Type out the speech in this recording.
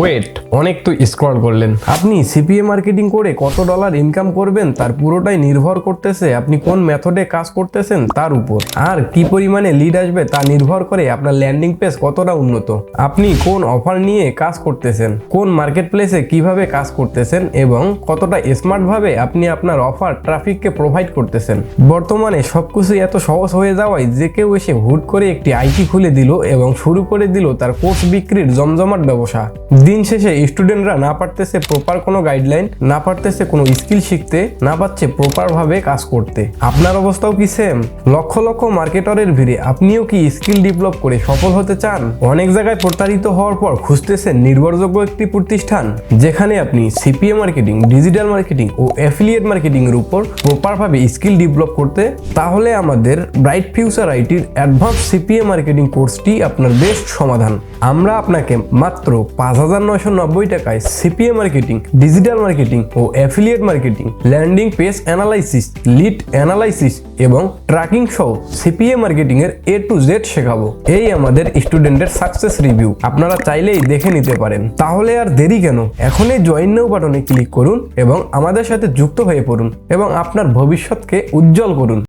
Wait অনেক তো scroll করলেন। আপনি সিপিএ মার্কেটিং করে কত ডলার ইনকাম করবেন, তার পুরোটাই নির্ভর করতেছে আপনি কোন মেথডে কাজ করতেছেন তার উপর। আর কি পরিমাণে লিড আসবে তা নির্ভর করে আপনার ল্যান্ডিং পেজ কতটা উন্নত। আপনি কোন অফার নিয়ে কাজ করতেছেন, কোন মার্কেট প্লেসে কীভাবে কাজ করতেছেন এবং কতটা স্মার্টভাবে আপনি আপনার অফার ট্রাফিককে প্রোভাইড করতেছেন। বর্তমানে সবকিছু এত সহজ হয়ে যাওয়ায় যে কেউ এসে হুট করে একটি আইটি খুলে দিল এবং শুরু করে দিল তার কোর্স বিক্রির জমজমাট ব্যবসা। দিন শেষে স্টুডেন্টরা না পারতেছে প্রপার কোনো গাইডলাইন না পারতেছে কোনো স্কিল শিখতে, না পাচ্ছে প্রপার ভাবে কাজ করতে। আপনার অবস্থাও কি সেম লক্ষ লক্ষ মার্কেটরের ভিড়ে আপনিও কি স্কিল ডেভেলপ করে সফল হতে চান? অনেক জায়গায় প্রতারিত হওয়ার পর খুঁজতেছেন নির্ভরযোগ্য একটি প্রতিষ্ঠান, যেখানে আপনি সিপিএ মার্কেটিং ডিজিটাল মার্কেটিং ও অ্যাফিলিয়েট মার্কেটিং এর উপর প্রপার ভাবে স্কিল ডেভেলপ করতে, তাহলে আমাদের ব্রাইট ফিউচার আইটির অ্যাডভান্স সিপিএ মার্কেটিং কোর্সটি আপনার বেস্ট সমাধান। আমরা আপনাকে মাত্র পাঁচ হাজার হাজার নয়শো নব্বই টাকায় সিপিএ মার্কেটিং, ডিজিটাল মার্কেটিং ও affiliate marketing, landing page analysis, lead analysis এবং ট্র্যাকিং সহ সিপিএ মার্কেটিং এর এ টু জেড শেখাবো। এই আমাদের স্টুডেন্টের সাকসেস রিভিউ আপনারা চাইলেই দেখে নিতে পারেন। তাহলে আর দেরি কেন? এখনই জয়েন নাও বাটনে ক্লিক করুন এবং আমাদের সাথে যুক্ত হয়ে পড়ুন এবং আপনার ভবিষ্যৎকে উজ্জ্বল করুন।